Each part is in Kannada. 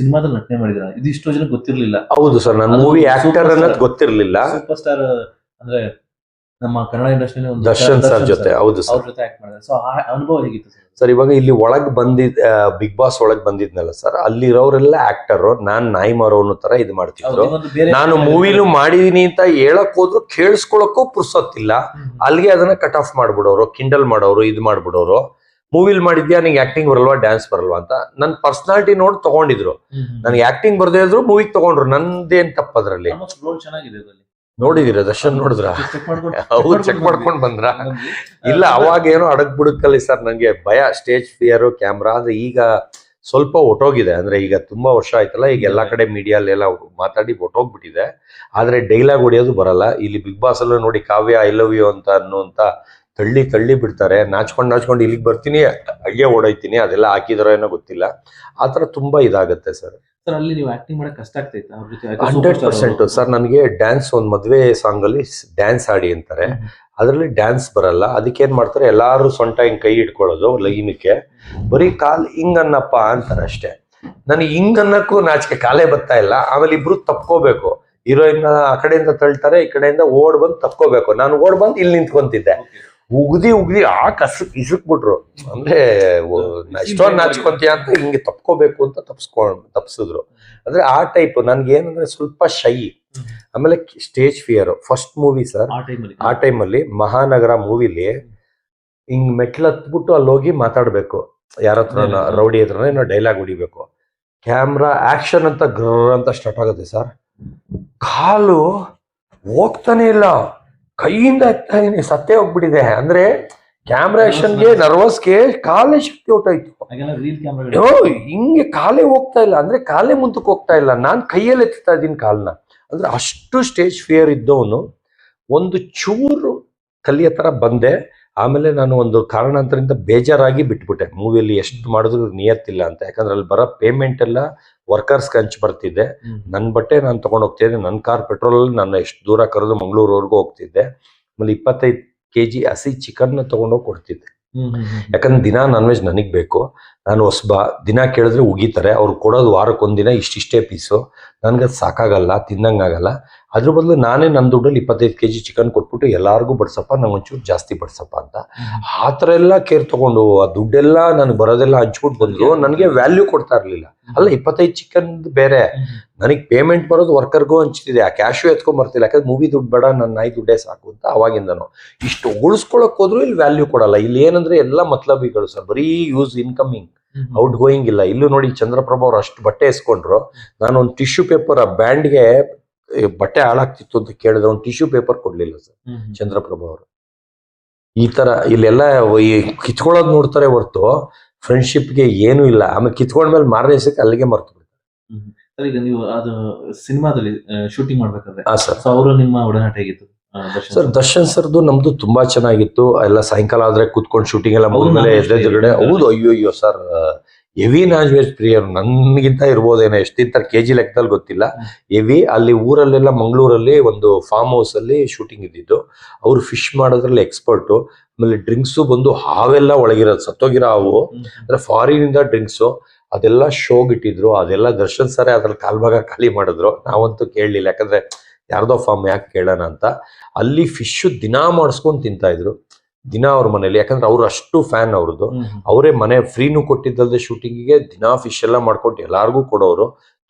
ಸಿನಿಮಾದಲ್ಲಿ ನಟನೆ ಮಾಡಿದ್ರ. ಇದು ಇಷ್ಟೋ ಜನ ಗೊತ್ತಿರ್ಲಿಲ್ಲ. ಹೌದು ಸರ್ ನಾನು ಮೂವಿ ಆಕ್ಟರ್ ಅನ್ನೋದು. ಗೊತ್ತಿರ್ಲಿಲ್ಲ. ಸೂಪರ್ ಸ್ಟಾರ್ ಅಂದ್ರೆ ನಮ್ಮ ಕನ್ನಡ ಇಂಡಸ್ಟ್ರಿ ಒಂದು ದರ್ಶನ್ ಸರ್ ಜೊತೆ. ಹೌದು ಸರ್. ಅವ್ರ ಜೊತೆ ಆಕ್ಟ್ ಮಾಡಿದ್ರೆ. ಸೊ ಆ ಅನುಭವ ಹೇಗಿತ್ತು ಸರ್? ಸರ್ ಇವಾಗ ಇಲ್ಲಿ ಒಳಗ್ ಬಂದಿದ್ ಬಿಗ್ ಬಾಸ್ ಒಳಗ್ ಬಂದಿದ್ನಲ್ಲ ಸರ್ ಅಲ್ಲಿರೋರೆಲ್ಲ ಆಕ್ಟರ್ ನಾನ್ ನಾಯಿ ಮಾರೋ ಅನ್ನೋ ತರ ಇದು ಮಾಡ್ತಿದ್ರು. ನಾನು ಮೂವಿಲು ಮಾಡಿದೀನಿ ಅಂತ ಹೇಳಕ್ ಹೋದ್ರು ಕೇಳಿಸ್ಕೊಳಕ್ಕೂ ಪುರ್ಸೊತ್ತಿಲ್ಲ. ಅಲ್ಲಿಗೆ ಅದನ್ನ ಕಟ್ ಆಫ್ ಮಾಡ್ಬಿಡೋರು ಕಿಂಡಲ್ ಮಾಡೋರು ಇದು ಮಾಡ್ಬಿಡೋರು. ಮೂವಿಲ್ ಮಾಡಿದ್ಯಾ ನಿಂಗೆ ಆಕ್ಟಿಂಗ್ ಬರಲ್ವಾ ಡ್ಯಾನ್ಸ್ ಬರಲ್ವಾ ಅಂತ ನನ್ನ ಪರ್ಸನಾಲಿಟಿ ನೋಡಿ ತಗೊಂಡಿದ್ರು. ನನಗೆ ಆಕ್ಟಿಂಗ್ ಬರ್ದೇ ಇದ್ರು ಮೂವಿಗೆ ತಗೊಂಡ್ರು. ನಂದೇನ್ ತಪ್ಪದ್ರಲ್ಲಿ ರೋಲ್ ಚೆನ್ನಾಗಿದೆ ಅದ್ರಲ್ಲಿ. ನೋಡಿದಿರ ದರ್ಶನ್ ನೋಡಿದ್ರ? ಹೌದು ಚೆಕ್ ಮಾಡ್ಕೊಂಡ್ ಬಂದ್ರ? ಇಲ್ಲ ಅವಾಗ ಏನೋ ಅಡಗ್ ಬುಡಕಲ್ಲಿ ಸರ್ ನಂಗೆ ಭಯ ಸ್ಟೇಜ್ ಫಿಯರ್ ಕ್ಯಾಮ್ರಾ ಅಂದ್ರೆ ಈಗ ಸ್ವಲ್ಪ ಒಟ್ಟೋಗಿದೆ. ಅಂದ್ರೆ ಈಗ ತುಂಬಾ ವರ್ಷ ಆಯ್ತಲ್ಲ ಈಗ ಎಲ್ಲಾ ಕಡೆ ಮೀಡಿಯಾಲೆಲ್ಲ ಮಾತಾಡಿ ಒಟ್ಟೋಗ್ಬಿಟ್ಟಿದೆ. ಆದ್ರೆ ಡೈಲಾಗ್ ಹೊಡಿಯೋದು ಬರಲ್ಲ. ಇಲ್ಲಿ ಬಿಗ್ ಬಾಸ್ ಅಲ್ಲೂ ನೋಡಿ ಕಾವ್ಯ ಐ ಲವ್ ಯು ಅಂತ ಅನ್ನುವಂತ ತಳ್ಳಿ ತಳ್ಳಿ ಬಿಡ್ತಾರೆ. ನಾಚ್ಕೊಂಡು ನಾಚ್ಕೊಂಡು ಇಲ್ಲಿಗೆ ಬರ್ತೀನಿ ಹಂಗೆ ಓಡೋಯ್ತೀನಿ ಅದೆಲ್ಲ ಹಾಕಿದಾರೋ ಏನೋ ಗೊತ್ತಿಲ್ಲ. ಆತರ ತುಂಬಾ ಇದಾಗುತ್ತೆ ಸರ್. ಸರ್ ಅಲ್ಲಿ ನೀವು ಆಕ್ಟಿಂಗ್ ಮಾಡಕ್ ಕಷ್ಟ ಆಗ್ತೈತೆ? ಅವ್ರ ಜೊತೆ ಹಂಡ್ರೆಡ್ ಪರ್ಸೆಂಟ್. ಸರ್ ನನಗೆ ಡ್ಯಾನ್ಸ್ ಒಂದ್ ಮದುವೆ ಸಾಂಗ್ ಅಲ್ಲಿ ಡ್ಯಾನ್ಸ್ ಆಡಿ ಅಂತಾರೆ. ಅದರಲ್ಲಿ ಡ್ಯಾನ್ಸ್ ಬರಲ್ಲ. ಅದಕ್ಕೆ ಏನು ಮಾಡ್ತಾರೆ? ಎಲ್ಲಾರು ಸೊಂಟ ಹಿಂಗ್ ಕೈ ಇಟ್ಕೊಳ್ಳೋದು ಲೈನಕ್ಕೆ ಬರೀ ಕಾಲ್ ಹಿಂಗ್ ಅನ್ನಪ್ಪ ಅಂತಾರೆ ಅಷ್ಟೇ. ನನಗೆ ಹಿಂಗ್ ಅನ್ನಕ್ಕೂ ನಾಚಿಕೆ ಕಾಲೇ ಬರ್ತಾ ಇಲ್ಲ. ಆಮೇಲೆ ಇಬ್ರು ತಪ್ಕೋಬೇಕು. ಹೀರೋಯಿನ್ ಆ ಕಡೆಯಿಂದ ತಳ್ತಾರೆ ಈ ಕಡೆಯಿಂದ ಓಡ್ ಬಂದು ತಪ್ಕೋಬೇಕು. ನಾನು ಓಡ್ ಬಂದು ಇಲ್ಲಿ ನಿಂತ್ಕೊಂತಿದ್ದೆ. ಉಗ್ದಿ ಉಗ್ದಿ ಆ ಕಸಕ್ ಬಿಟ್ರು ಅಂದ್ರೆ ಎಷ್ಟೊಂದು ನಾಚ್ಕೊಂತೀಯ ಅಂತ ಹಿಂಗೆ ತಪ್ಕೋಬೇಕು ಅಂತ ತಪ್ಸ್ಕೊಂಡ್ ತಪ್ಸಿದ್ರು. ಅಂದ್ರೆ ಆ ಟೈಪ್ ನನ್ಗೆ ಏನಂದ್ರೆ ಸ್ವಲ್ಪ ಶೈ. ಆಮೇಲೆ stage fear first movie sir ಆ ಟೈಮಲ್ಲಿ ಅಲ್ಲಿ. ಮಹಾನಗರ ಮೂವಿಲಿ ಹಿಂಗ್ ಮೆಟ್ಲು ಹತ್ಬಿಟ್ಟು ಅಲ್ಲಿ ಹೋಗಿ ಮಾತಾಡ್ಬೇಕು. ಯಾರ ಹತ್ರ. ರೌಡಿ ಹತ್ರ ಏನೋ ಡೈಲಾಗ್ ಹೊಡಿಬೇಕು. ಕ್ಯಾಮ್ರಾ ಆಕ್ಷನ್ ಅಂತ ಗ್ರ ಅಂತ ಸ್ಟಾರ್ಟ್ ಆಗುತ್ತೆ ಸರ್ ಕಾಲು ಹೋಗ್ತಾನೆ ಇಲ್ಲ. ಕೈಯಿಂದ ಎತ್ತಾ ಇದೀನಿ ಸತ್ತೇ ಹೋಗ್ಬಿಟ್ಟಿದೆ. ಅಂದ್ರೆ ಕ್ಯಾಮ್ರಾ ಆಕ್ಷನ್ಗೆ ನರ್ವಸ್ಗೆ ಕಾಲೇ ಶಕ್ತಿ ಹೊಟ್ಟೋಯ್ತು ಹಿಂಗೆ ಕಾಲೇ ಹೋಗ್ತಾ ಇಲ್ಲ. ಅಂದ್ರೆ ಕಾಲೇ ಮುಂದಕ್ಕೆ ಹೋಗ್ತಾ ಇಲ್ಲ. ನಾನ್ ಕೈಯಲ್ಲಿ ಎತ್ತಾ ಇದ್ದೀನಿ ಕಾಲ್ನ. ಅಂದ್ರೆ ಅಷ್ಟು ಸ್ಟೇಜ್ ಫಿಯರ್ ಇದ್ದವನು. ಒಂದು ಚೂರು ಕಲಿಯ ತರ ಬಂದೆ. ಆಮೇಲೆ ನಾನು ಒಂದು ಕಾರಣಾಂತರದಿಂದ ಬೇಜಾರಾಗಿ ಬಿಟ್ಬಿಟ್ಟೆ. ಮೂವಿಯಲ್ಲಿ ಎಷ್ಟು ಮಾಡಿದ್ರು ನಿಯತ್ತಿಲ್ಲ ಅಂತ. ಯಾಕಂದ್ರೆ ಅಲ್ಲಿ ಬರೋ ಪೇಮೆಂಟ್ ಎಲ್ಲ ವರ್ಕರ್ಸ್ ಹಂಚ್ ಬರ್ತಿದ್ದೆ. ನನ್ನ ಬಟ್ಟೆ ನಾನು ತಗೊಂಡು ಹೋಗ್ತಿದ್ದೆ ನನ್ನ ಕಾರ್ ಪೆಟ್ರೋಲ್ ನಾನು ಎಷ್ಟು ದೂರ ಕರೆದು ಮಂಗಳೂರವರೆಗೂ ಹೋಗ್ತಿದ್ದೆ. ಆಮೇಲೆ ಇಪ್ಪತ್ತೈದು ಕೆ ಜಿ ಹಸಿ ಚಿಕನ್ನ ತಗೊಂಡೋಗಿ ಕೊಡ್ತಿದ್ದೆ. ಯಾಕಂದ್ರೆ ದಿನ ನಾನ್ ವೆಜ್ ನನಗೆ ಬೇಕು. ನಾನು ಹೊಸಬ ದಿನ ಕೇಳಿದ್ರೆ ಉಗಿತಾರೆ. ಅವ್ರು ಕೊಡೋದು ವಾರಕ್ಕೊಂದಿನ ಇಷ್ಟಿಷ್ಟೇ ಪೀಸು ನನಗೆ ಸಾಕಾಗಲ್ಲ ತಿನ್ನಂಗಾಗಲ್ಲ ಅದ್ರ ಬದಲು ನಾನೇ ನನ್ನ ದುಡ್ಡಲ್ಲಿ ಇಪ್ಪತ್ತೈದು ಕೆ ಜಿ ಚಿಕನ್ ಕೊಟ್ಬಿಟ್ಟು ಎಲ್ಲರಿಗೂ ಬಡ್ಸಪ್ಪ ನಂಗೆ ಒಂಚೂರು ಜಾಸ್ತಿ ಬಡ್ಸಪ್ಪ ಅಂತ. ಆ ಥರ ಎಲ್ಲ ಕೇರ್ ತೊಗೊಂಡು ಆ ದುಡ್ಡೆಲ್ಲ ನನಗೆ ಬರೋದೆಲ್ಲ ಹಂಚ್ಬಿಟ್ಟು ಬಂದ್ರು ನನಗೆ ವ್ಯಾಲ್ಯೂ ಕೊಡ್ತಾ ಇರಲಿಲ್ಲ. ಅಲ್ಲ ಇಪ್ಪತ್ತೈದು ಚಿಕನ್ ಬೇರೆ. ನನಗೆ ಪೇಮೆಂಟ್ ಬರೋದು ವರ್ಕರ್ಗೂ ಹಂಚ್ತಿದೆ. ಆ ಕ್ಯಾಶು ಎತ್ಕೊಂಬರ್ತಿಲ್ಲ ಯಾಕಂದ್ರೆ ಮೂವಿ ದುಡ್ಡು ಬೇಡ ನನ್ನ ನಾಯಿ ದುಡ್ಡೇ ಸಾಕು ಅಂತ ಅವಾಗಿಂದನು. ಇಷ್ಟು ಉಳಿಸ್ಕೊಳಕ್ಕೆ ಹೋದ್ರು ಇಲ್ಲಿ ವ್ಯಾಲ್ಯೂ ಕೊಡಲ್ಲ. ಇಲ್ಲಿ ಏನಂದ್ರೆ ಎಲ್ಲ ಮತ್ಲಬಿಗಳು ಸರ್ ಬರೀ ಯೂಸ್ ಇನ್ಕಮಿಂಗ್ ಔಟ್ ಗೋಯಿಂಗ್ ಇಲ್ಲ. ಇಲ್ಲೂ ನೋಡಿ ಚಂದ್ರಪ್ರಭ ಅವ್ರು ಅಷ್ಟು ಬಟ್ಟೆ ಎಸ್ಕೊಂಡ್ರು. ನಾನು ಒಂದು ಟಿಶ್ಯೂ ಪೇಪರ್ ಆ ಬ್ಯಾಂಡ್ಗೆ ಬಟ್ಟೆ ಹಾಳಾಗ್ತಿತ್ತು ಅಂತ ಕೇಳಿದ್ರೆ ಒಂದು ಟಿಶ್ಯೂ ಪೇಪರ್ ಕೊಡ್ಲಿಲ್ಲ ಸರ್ ಚಂದ್ರಪ್ರಭಾ ಅವರು. ಈ ತರ ಇಲ್ಲೆಲ್ಲ ಈ ಕಿತ್ಕೊಳ್ಳೋದು ನೋಡ್ತಾರೆ ಹೊರ್ತು ಫ್ರೆಂಡ್ಶಿಪ್ಗೆ ಏನೂ ಇಲ್ಲ. ಆಮೇಲೆ ಕಿತ್ಕೊಂಡ್ಮೇಲೆ ಮಾರನೇ ದಿವಸಕ್ಕೆ ಅಲ್ಲಿಗೆ ಮರ್ತು ಬಿಡ್ತಾರೆ. ಈಗ ನೀವು ಅದು ಸಿನಿಮಾದಲ್ಲಿ ಶೂಟಿಂಗ್ ಮಾಡ್ಬೇಕಾದ್ರೆ. ಅವರು ನಿಮ್ಮ ಒಡನಾಟ ಹೇಗಿತ್ತು? ಸರ್ ದರ್ಶನ್ ಸರ್ದು ನಮ್ದು ತುಂಬಾ ಚೆನ್ನಾಗಿತ್ತು. ಎಲ್ಲ ಸಾಯಂಕಾಲ ಆದ್ರೆ ಕುತ್ಕೊಂಡು ಶೂಟಿಂಗ್ ಎಲ್ಲ ಮುಗಿದ್ಮೇಲೆ ಎದುರುಗಡೆ ಹೌದು ಅಯ್ಯೋ ಅಯ್ಯೋ ಸರ್. ಹೆವಿ ನಾನ್ ವೆಜ್ ಪ್ರಿಯರು ನನ್ಗಿಂತ ಇರ್ಬೋದೇನೋ ಎಷ್ಟಿಂತ ಕೆ ಜಿ ಲೆಕ್ಕದಲ್ಲಿ ಗೊತ್ತಿಲ್ಲ. ಹೆವಿ ಅಲ್ಲಿ ಊರಲ್ಲೆಲ್ಲ ಮಂಗಳೂರಲ್ಲಿ ಒಂದು ಫಾರ್ಮ್ ಹೌಸ್ ಅಲ್ಲಿ ಶೂಟಿಂಗ್ ಇದ್ದಿದ್ದು. ಅವ್ರು ಫಿಶ್ ಮಾಡೋದ್ರಲ್ಲಿ ಎಕ್ಸ್ಪರ್ಟು ಆಮೇಲೆ ಡ್ರಿಂಕ್ಸು ಬಂದು ಹಾವೆಲ್ಲ ಒಳಗಿರೋದು ಸತ್ತೋಗಿರೋ ಹಾವು. ಅಂದ್ರೆ ಫಾರಿನ್ ಇಂದ ಡ್ರಿಂಕ್ಸು ಅದೆಲ್ಲ ಶೋಗಿಟ್ಟಿದ್ರು ಅದೆಲ್ಲ ದರ್ಶನ್ ಸರೇ ಅದ್ರಲ್ಲಿ ಕಾಲ್ಭಾಗ ಖಾಲಿ ಮಾಡಿದ್ರು. ನಾವಂತೂ ಕೇಳಲಿಲ್ಲ. ಯಾಕಂದ್ರೆ ಯಾರ್ದೋ ಫಾರ್ಮ್ ಯಾಕೆ ಕೇಳೋಣ ಅಂತ ಅಲ್ಲಿ ಫಿಶ್ ದಿನಾ ಮಾಡಿಸ್ಕೊಂಡು ತಿಂತಾ ಇದ್ರು. ದಿನ ಅವ್ರ ಮನೇಲಿ ಯಾಕಂದ್ರೆ ಅವ್ರು ಅಷ್ಟು ಫ್ಯಾನ್ ಅವ್ರದ್ದು. ಅವರೇ ಮನೆ ಫ್ರೀನು ಕೊಟ್ಟಿದ್ದಲ್ದೆ ಶೂಟಿಂಗಿಗೆ ದಿನಾ ಫಿಶ್ ಎಲ್ಲ ಮಾಡ್ಕೊಂಡು ಎಲ್ಲಾರ್ಗೂ ಕೊಡೋರು.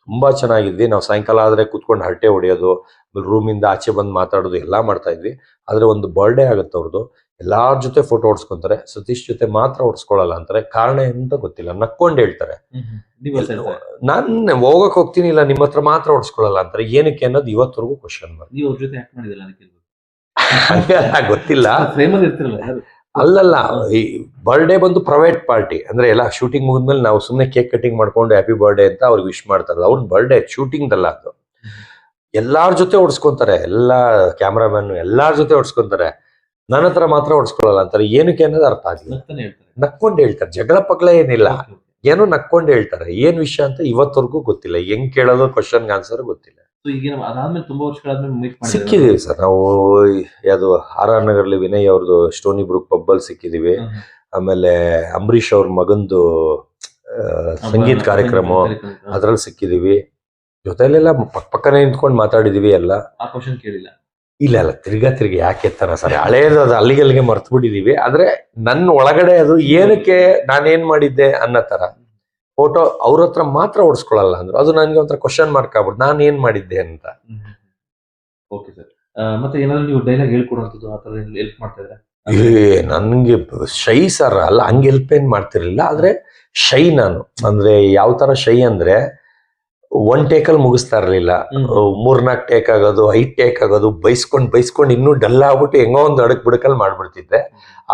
ತುಂಬಾ ಚೆನ್ನಾಗಿದ್ವಿ. ನಾವು ಸಾಯಂಕಾಲ ಆದ್ರೆ ಕೂತ್ಕೊಂಡು ಹರಟೆ ಹೊಡೆಯೋದು ರೂಮಿಂದ ಆಚೆ ಬಂದು ಮಾತಾಡೋದು ಎಲ್ಲ ಮಾಡ್ತಾ ಇದ್ವಿ. ಆದ್ರೆ ಒಂದು ಬರ್ಡೇ ಆಗುತ್ತೆ ಅವ್ರದ್ದು ಎಲ್ಲಾರ ಜೊತೆ ಫೋಟೋ ಹೊಡ್ಸ್ಕೊಂತಾರೆ ಸತೀಶ್ ಜೊತೆ ಮಾತ್ರ ಹೊಡ್ಸ್ಕೊಳಲ್ಲ ಅಂತಾರೆ. ಕಾರಣ ಎಂತ ಗೊತ್ತಿಲ್ಲ. ನಕ್ಕೊಂಡು ಹೇಳ್ತಾರೆ? ನಾನು ಹೋಗಕ್ ಹೋಗ್ತೀನಿ ಇಲ್ಲ ನಿಮ್ಮ ಹತ್ರ ಮಾತ್ರ ಹೊಡ್ಸ್ಕೊಳಲ್ಲ ಅಂತಾರೆ. ಏನಕ್ಕೆ ಅನ್ನೋದು ಇವತ್ತರೆಗೂ ಕ್ವಶನ್ ಅದಕ್ಕೆ ಗೊತ್ತಿಲ್ಲ. ಅಲ್ಲಲ್ಲ ಈ ಬರ್ಡೇ ಬಂದು ಪ್ರೈವೇಟ್ ಪಾರ್ಟಿ ಅಂದ್ರೆ ಎಲ್ಲ ಶೂಟಿಂಗ್ ಮುಗಿದ್ಮೇಲೆ ನಾವು ಸುಮ್ಮನೆ ಕೇಕ್ ಕಟಿಂಗ್ ಮಾಡ್ಕೊಂಡು ಹ್ಯಾಪಿ ಬರ್ಡೇ ಅಂತ ಅವ್ರಿಗೆ ವಿಶ್ ಮಾಡ್ತಾರೆ ಅವ್ರ ಬರ್ಡೇ ಶೂಟಿಂಗ್ ಅಲ್ಲ ಅದು. ಎಲ್ಲಾರ ಜೊತೆ ಹೊಡ್ಸ್ಕೊಂತಾರೆ ಎಲ್ಲ ಕ್ಯಾಮ್ರಾಮನ್ ಎಲ್ಲಾರ ಜೊತೆ ಹೊಡ್ಸ್ಕೊಂತಾರೆ ನನ್ನ ಹತ್ರ ಮಾತ್ರ ಓಡಿಸ್ಕೊಳ್ಳಲ್ಲ ಅಂತಾರೆ. ಏನಕ್ಕೆ ಅನ್ನೋದು ಅರ್ಥ ಆಗಿಲ್ಲ ನಕ್ಕೊಂಡು ಹೇಳ್ತಾರೆ. ಜಗಳ ಪಗ್ಲ ಏನಿಲ್ಲ. ಏನೋ ನಕ್ಕೊಂಡು ಹೇಳ್ತಾರೆ. ಏನ್ ವಿಷಯ ಅಂತ ಇವತ್ತವರೆಗೂ ಗೊತ್ತಿಲ್ಲ. ಹೆಂಗ್ ಕೇಳೋದು ಕ್ವಶನ್ಗೆ ಆನ್ಸರ್ ಗೊತ್ತಿಲ್ಲ. ಈಗ ನಾವು ಅದಾದ್ಮೇಲೆ ತುಂಬಾ ವರ್ಷಗಳಾದ್ಮೇಲೆ ಮೀಟ್ ಮಾಡಿದ್ರೆ ಸಿಕ್ಕಿದೀವಿ ಸರ್. ನಾವು ಯಾವುದು ಆರ್ ಆರ್ ನಗರ್ಲಿ ವಿನಯ್ ಅವ್ರದ್ದು ಸ್ಟೋನಿ ಬ್ರೂಕ್ ಪಬ್ಬಲ್ ಸಿಕ್ಕಿದೀವಿ ಆಮೇಲೆ ಅಂಬರೀಷ್ ಅವ್ರ ಮಗಂದು ಸಂಗೀತ ಕಾರ್ಯಕ್ರಮ ಅದ್ರಲ್ಲಿ ಸಿಕ್ಕಿದೀವಿ ಜೊತೆಲೆಲ್ಲ ಪಕ್ಕ ಪಕ್ಕನೆ ನಿಂತ್ಕೊಂಡು ಮಾತಾಡಿದೀವಿ ಎಲ್ಲ. ಆ ಕ್ವಶನ್ ಕೇಳಿಲ್ಲ. ಇಲ್ಲ ಅಲ್ಲ ತಿರ್ಗಾ ತಿರ್ಗಿ ಯಾಕೆ ತರ ಸರ್? ಹಳೇದು ಅದು ಅಲ್ಲಿಗೆ ಅಲ್ಲಿಗೆ ಮರ್ತು ಬಿಟ್ಟಿದೀವಿ ಆದ್ರೆ ನನ್ನ ಒಳಗಡೆ ಅದು ಏನಕ್ಕೆ ನಾನೇನ್ ಮಾಡಿದ್ದೆ ಅನ್ನೋ ತರ. ಫೋಟೋ ಅವ್ರ ಹತ್ರ ಮಾತ್ರ ಓಡಿಸ್ಕೊಳಲ್ಲ ಅಂದ್ರು. ಅದು ನನಗೆ ಒಂಥರ ಕ್ವಶನ್ ಮಾರ್ಕ್ ಆಗ್ಬಿಟ್ಟು ನಾನು ಏನ್ ಮಾಡಿದ್ದೆ ಅಂತ. ಓಕೆ ಸರ್ ಮತ್ತೆ ಏನಾದ್ರು ನೀವು ಡೈಲಾಗ್ ಹೇಳ್ಕೊಡುವಂಥದ್ದು ಆ ಥರ ಹೆಲ್ಪ್ ಮಾಡ್ತಾ ಇದ್ರೆ? ಏ ನನ್ಗೆ ಶೈ ಸರ್ ಅಲ್ಲ ಹಂಗೆ ಹೆಲ್ಪ್ ಏನ್ ಮಾಡ್ತಿರ್ಲಿಲ್ಲ. ಆದ್ರೆ ಶೈ ನಾನು. ಅಂದ್ರೆ ಯಾವ ತರ ಶೈ ಅಂದ್ರೆ ಒನ್ ಟೇಕಲ್ ಮುಗಿಸ್ತಾ ಇರಲಿಲ್ಲ. ಮೂರ್ನಾಲ್ಕು ಟೇಕ್ ಆಗೋದು ಐದ್ ಟೇಕ್ ಆಗೋದು ಬೈಸ್ಕೊಂಡ್ ಬೈಸ್ಕೊಂಡು ಇನ್ನೂ ಡಲ್ ಆಗ್ಬಿಟ್ಟು ಹೆಂಗೋ ಒಂದು ಅಡಕ್ ಬಿಡಕಲ್ಲಿ ಮಾಡ್ಬಿಡ್ತಿದ್ದೆ.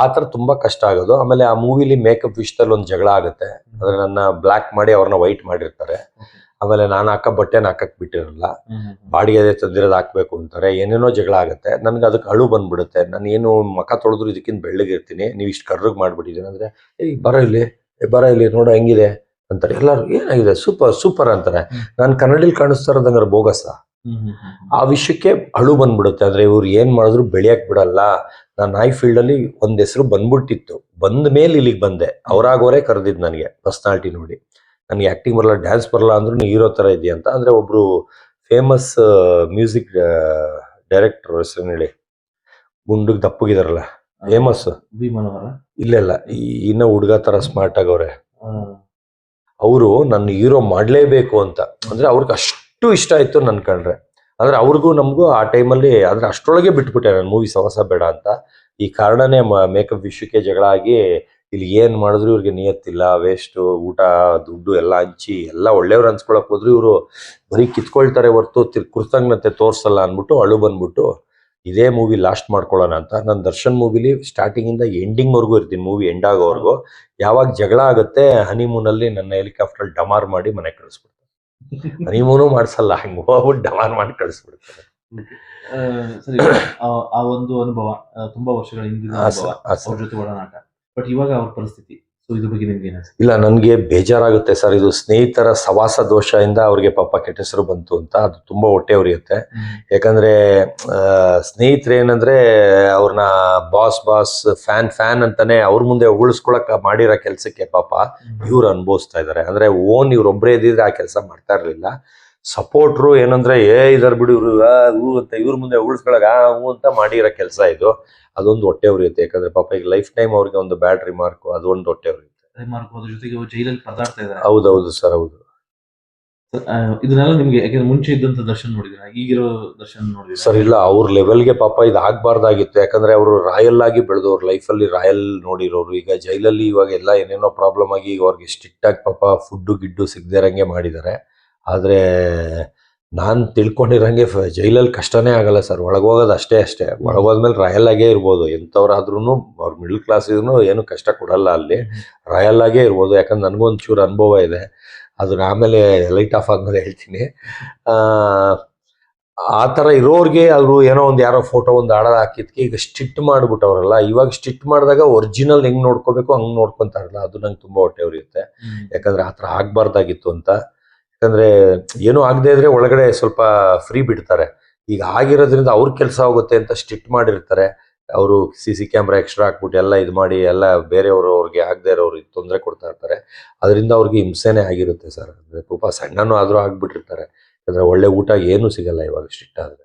ಆ ಥರ ತುಂಬಾ ಕಷ್ಟ ಆಗೋದು. ಆಮೇಲೆ ಆ ಮೂವಿಲಿ ಮೇಕಪ್ ವಿಷಯದಲ್ಲಿ ಒಂದು ಜಗಳ ಆಗುತ್ತೆ. ಅಂದ್ರೆ ನನ್ನ ಬ್ಲ್ಯಾಕ್ ಮಾಡಿ ಅವ್ರನ್ನ ವೈಟ್ ಮಾಡಿರ್ತಾರೆ. ಆಮೇಲೆ ನಾನು ಹಾಕೋ ಬಟ್ಟೆನ ಹಾಕಕ್ ಬಿಟ್ಟಿರಲ್ಲ. ಬಾಡಿಗೆ ಅದೇ ತಂದಿರೋದು ಹಾಕ್ಬೇಕು ಅಂತಾರೆ. ಏನೇನೋ ಜಗಳ ಆಗುತ್ತೆ. ನನ್ಗೆ ಅದಕ್ಕೆ ಅಳು ಬಂದ್ಬಿಡುತ್ತೆ. ನಾನು ಏನು ಮಖ ತೊಳೆದ್ರು ಇದಕ್ಕಿಂತ ಬೆಳ್ಳಗಿರ್ತೀನಿ. ನೀವು ಇಷ್ಟು ಕರ್ರಗ್ ಮಾಡ್ಬಿಟ್ಟಿದ್ದೀನಿ ಅಂದ್ರೆ ಏಯ್ ಬರೋ ಇಲ್ಲಿ. ಬರೋ ಇಲ್ಲಿ. ನೋಡೋ ಹೆಂಗಿದೆ? ಅಂತಾರೆ. ಎಲ್ಲರೂ ಏನಾಗಿದೆ? ಸೂಪರ್ ಸೂಪರ್ ಅಂತಾರೆ. ನಾನು ಕನ್ನಡಿಲಿ ಕಾಣಿಸ್ತಾ ಇರೋದಂಗಾರೆ ಬೋಗಸ. ಆ ವಿಷಯಕ್ಕೆ ಅಳು ಬಂದ್ಬಿಡುತ್ತೆ. ಅಂದ್ರೆ ಇವ್ರು ಏನ್ ಮಾಡಿದ್ರು ಬೆಳೆಯಕ್ ಬಿಡಲ್ಲ. ನಾನು ನಾಯಿ ಫೀಲ್ಡ್ ಅಲ್ಲಿ ಒಂದ್ ಹೆಸರು ಬಂದ್ಬಿಟ್ಟಿತ್ತು. ಬಂದ ಮೇಲೆ ಇಲ್ಲಿಗೆ ಬಂದೆ. ಅವರಾಗೋರೇ ಕರೆದಿದ್ ನನಗೆ ಪರ್ಸ್ನಾಲಿಟಿ ನೋಡಿ. ನನಗೆ ಆಕ್ಟಿಂಗ್ ಬರಲ್ಲ ಡ್ಯಾನ್ಸ್ ಬರಲ್ಲ ಅಂದ್ರು ಹೀರೋ ತರ ಇದೆಯಾ ಅಂತ. ಅಂದ್ರೆ ಒಬ್ರು ಫೇಮಸ್ ಮ್ಯೂಸಿಕ್ ಡೈರೆಕ್ಟರ್ ಹೆಸರು ಹೇಳಿ? ಗುಂಡಿಗೆ ದಪ್ಪಗಿದಾರಲ್ಲ. ಫೇಮಸ್ ಇಲ್ಲ ಇಲ್ಲ ಇನ್ನ ಹುಡುಗ ತರ ಸ್ಮಾರ್ಟ್ ಆಗವ್ರೆ ಅವರು ನನ್ನ ಹೀರೋ ಮಾಡಲೇಬೇಕು ಅಂತ. ಅಂದ್ರೆ ಅವ್ರಿಗೆ ಅಷ್ಟು ಇಷ್ಟ ಆಯಿತು ನನ್ನ ಕಂಡ್ರೆ ಅಂದರೆ ಅವ್ರಿಗೂ ನಮಗೂ ಆ ಟೈಮಲ್ಲಿ ಅಂದರೆ ಅಷ್ಟರೊಳಗೆ ಬಿಟ್ಬಿಟ್ಟೆ ನಾನು ಮೂವಿ ಸವಸ ಬೇಡ ಅಂತ. ಈ ಕಾರಣನೇ ಮೇಕಪ್ ವಿಷಯಕ್ಕೆ ಜಗಳ ಆಗಿ ಇಲ್ಲಿ ಏನು ಮಾಡಿದ್ರು ಇವ್ರಿಗೆ ನಿಯತ್ತಿಲ್ಲ ವೇಸ್ಟು ಊಟ, ದುಡ್ಡು ಎಲ್ಲ ಹಂಚಿ ಎಲ್ಲ ಒಳ್ಳೆಯವ್ರು ಅನ್ಸ್ಕೊಳಕ್ ಹೋದ್ರು ಇವರು ಬರೀ ಕಿತ್ಕೊಳ್ತಾರೆ ಹೊರ್ತು ತಿರ್, ಕೃತಜ್ಞತೆ ತೋರಿಸಲ್ಲ ಅಂದ್ಬಿಟ್ಟು ಅಳು ಬಂದ್ಬಿಟ್ಟು ಇದೇ ಮೂವಿ ಲಾಸ್ಟ್ ಮಾಡ್ಕೊಳ್ಳೋಣ ಅಂತ. ನಾನು ದರ್ಶನ್ ಮೂವಿಲಿ ಸ್ಟಾರ್ಟಿಂಗ್ ಇಂದ ಎಂಡಿಂಗ್ ವರ್ಗೂ ಇರ್ತೀನಿ. ಮೂವಿ ಎಂಡ್ ಆಗೋವರೆಗೂ. ಯಾವಾಗ ಜಗಳ ಆಗುತ್ತೆ ಹನಿಮೂನ್ ಅಲ್ಲಿ ನನ್ನ ಹೆಲಿಕಾಪ್ಟರ್ ಡಮಾರ್ ಮಾಡಿ ಮನೆ ಕಳಿಸ್ಬಿಡ್ತಾರೆ. ಹನಿಮೂನು ಮಾಡಿಸಲ್ಲ ಹಂಗೆ ಹೋಗ್ಬಿಟ್ಟು ಡಮಾರ್ ಮಾಡಿ ಕಳಿಸ್ಬಿಡ್ತಾರೆ. ಆ, ಸರಿ ಆ- ಆ ಒಂದು ಅನುಭವ ತುಂಬಾ ವರ್ಷಗಳ ಹಿಂದಿನ ಜೊತೆ ಒಡನಾಟ. ಬಟ್ ಇವಾಗ ಅವ್ರ ಪರಿಸ್ಥಿತಿ? ಇಲ್ಲ ನನಗೆ ಬೇಜಾರಾಗುತ್ತೆ ಸರ್. ಇದು ಸ್ನೇಹಿತರ ಸವಾಸ ದೋಷದಿಂದ ಅವ್ರಿಗೆ ಪಾಪ ಕೆಟ್ಟ ಹೆಸರು ಬಂತು ಅಂತ. ಅದು ತುಂಬಾ ಹೊಟ್ಟೆ ಉರಿಯುತ್ತೆ. ಯಾಕಂದ್ರೆ ಏನಂದ್ರೆ ಅವ್ರನ್ನ ಬಾಸ್ ಬಾಸ್ ಫ್ಯಾನ್ ಫ್ಯಾನ್ ಅಂತಾನೆ ಅವ್ರ ಮುಂದೆ ಉಳಿಸ್ಕೊಳಕ್ ಮಾಡಿರೋ ಕೆಲ್ಸಕ್ಕೆ ಪಾಪ ಇವ್ರು ಅನುಭವಿಸ್ತಾ ಇದಾರೆ. ಅಂದ್ರೆ ಓನ್ ಇವ್ರೊಬ್ರೇ ಇದ್ದಿದ್ರೆ ಆ ಕೆಲಸ ಮಾಡ್ತಾ ಇರ್ಲಿಲ್ಲ. ಸಪೋರ್ಟ್ರು ಏನಂದ್ರೆ ಏ ಇದರ್ ಬಿಡು ಇವ್ರು ಹೂ ಅಂತ ಇವ್ರ ಮುಂದೆ ಉಳಿಸ್ಕೊಳಗ ಹೂ ಅಂತ ಮಾಡಿರೋ ಕೆಲಸ ಇದು. ಅದೊಂದು ಹೊಟ್ಟೆ ಉರಿಯುತ್ತೆ ಯಾಕಂದ್ರೆ ಪಾಪ ಈಗ ಲೈಫ್ ಟೈಮ್ ಅವ್ರಿಗೆ ಒಂದು ಬ್ಯಾಡ್ ರಿಮಾರ್ಕ್ ಅದೊಂದು ಹೊಟ್ಟೆ ಉರಿಯುತ್ತೆ ಅದ್ರ ಜೊತೆಗೆ ಜೈಲಲ್ಲಿ ಪದಾರ್ಥ ಇದ್ದಾರೆ ಹೌದೌದು ಸರ್ ಹೌದು. ಇದನ್ನೆಲ್ಲ ನಿಮ್ಗೆ ಯಾಕಂದ್ರೆ ಮುಂಚೆ ಇದ್ದಂತ ದರ್ಶನ್ ನೋಡಿದ್ರೆ? ಈಗಿರೋ ದರ್ಶನ್ ನೋಡಿದ್ರೆ? ಸರ್ ಇಲ್ಲ ಅವ್ರ ಲೆವೆಲ್ಗೆ ಪಾಪ ಇದು ಆಗ್ಬಾರ್ದಾಗಿತ್ತು. ಯಾಕಂದ್ರೆ ಅವರು ರಾಯಲ್ ಆಗಿ ಬೆಳೆದವ್ರು ಲೈಫಲ್ಲಿ ರಾಯಲ್ ನೋಡಿರೋರು. ಈಗ ಜೈಲಲ್ಲಿ ಇವಾಗ ಎಲ್ಲ ಏನೇನೋ ಪ್ರಾಬ್ಲಮ್ ಆಗಿ ಈಗ ಅವ್ರಿಗೆ ಸ್ಟ್ರಿಕ್ಟ್ ಆಗಿ ಪಾಪ ಫುಡ್ ಗಿಡ್ಡು ಸಿಗದೆ ಇರಂಗೆ ಮಾಡಿದ್ದಾರೆ. ಆದ್ರೆ ನಾನು ತಿಳ್ಕೊಂಡಿರೋಂಗೆ ಫ- ಜೈಲಲ್ಲಿ ಕಷ್ಟನೇ ಆಗಲ್ಲ ಸರ್. ಒಳಗೋಗೋದು ಅಷ್ಟೇ ಅಷ್ಟೇ. ಒಳಗೋದ್ಮೇಲೆ ರಾಯಲ್ ಆಗೇ ಇರ್ಬೋದು. ಎಂಥವ್ರಾದ್ರೂ ಅವ್ರ ಮಿಡ್ಲ್ ಕ್ಲಾಸ್ ಇದ್ರು ಏನು ಕಷ್ಟ ಕೊಡಲ್ಲ ಅಲ್ಲಿ. ರಾಯಲ್ಲಾಗೇ ಆಗೇ ಇರ್ಬೋದು. ಯಾಕಂದ್ರೆ ನನಗೂ ಒಂಚೂರು ಅನುಭವ ಇದೆ. ಅದನ್ನ ಆಮೇಲೆ ಲೈಟ್ ಆಫ್ ಆದ್ಮೇಲೆ ಹೇಳ್ತೀನಿ. ಆ ಆ ಥರ ಇರೋರಿಗೆ ಅವರು ಏನೋ ಒಂದು ಯಾರೋ ಫೋಟೋ ಒಂದು ಆಡ ಹಾಕಿದ್ಕೆ ಈಗ ಸ್ಟಿಟ್ ಮಾಡ್ಬಿಟ್ಟವ್ರಲ್ಲ. ಇವಾಗ ಸ್ಟಿಟ್ ಮಾಡಿದಾಗ ಒರಿಜಿನಲ್ ಹೆಂಗೆ ನೋಡ್ಕೋಬೇಕು ಹಂಗೆ ನೋಡ್ಕೊತಾರಲ್ಲ. ಅದು ನಂಗೆ ತುಂಬ ಹೊಟ್ಟೆ ಉರಿಯುತ್ತೆ. ಯಾಕಂದ್ರೆ ಆ ಥರ ಆಗಬಾರ್ದಾಗಿತ್ತು ಅಂತ. ಯಾಕಂದ್ರೆ ಏನೂ ಆಗದೆ ಇದ್ರೆ ಒಳಗಡೆ ಸ್ವಲ್ಪ ಫ್ರೀ ಬಿಡ್ತಾರೆ. ಈಗ ಆಗಿರೋದ್ರಿಂದ ಅವ್ರ ಕೆಲಸ ಹೋಗುತ್ತೆ ಅಂತ ಸ್ಟಿಟ್ ಮಾಡಿರ್ತಾರೆ. ಅವರು ಸಿ ಸಿ ಕ್ಯಾಮ್ರಾ ಎಕ್ಸ್ಟ್ರಾ ಹಾಕ್ಬಿಟ್ಟು ಎಲ್ಲ ಇದು ಮಾಡಿ, ಎಲ್ಲ ಬೇರೆಯವರು ಅವ್ರಿಗೆ ಆಗದೆ ಇರೋರಿಗೆ ತೊಂದರೆ ಕೊಡ್ತಾ ಇರ್ತಾರೆ. ಅದರಿಂದ ಅವ್ರಿಗೆ ಹಿಂಸೆನೇ ಆಗಿರುತ್ತೆ ಸರ್. ಅಂದ್ರೆ ಪಾಪ ಸಣ್ಣನೂ ಆದರೂ ಆಗ್ಬಿಟ್ಟಿರ್ತಾರೆ. ಯಾಕಂದ್ರೆ ಒಳ್ಳೆ ಊಟ ಏನೂ ಸಿಗಲ್ಲ ಇವಾಗ ಸ್ಟ್ರಿಕ್ಟ್ ಆದ್ರೆ.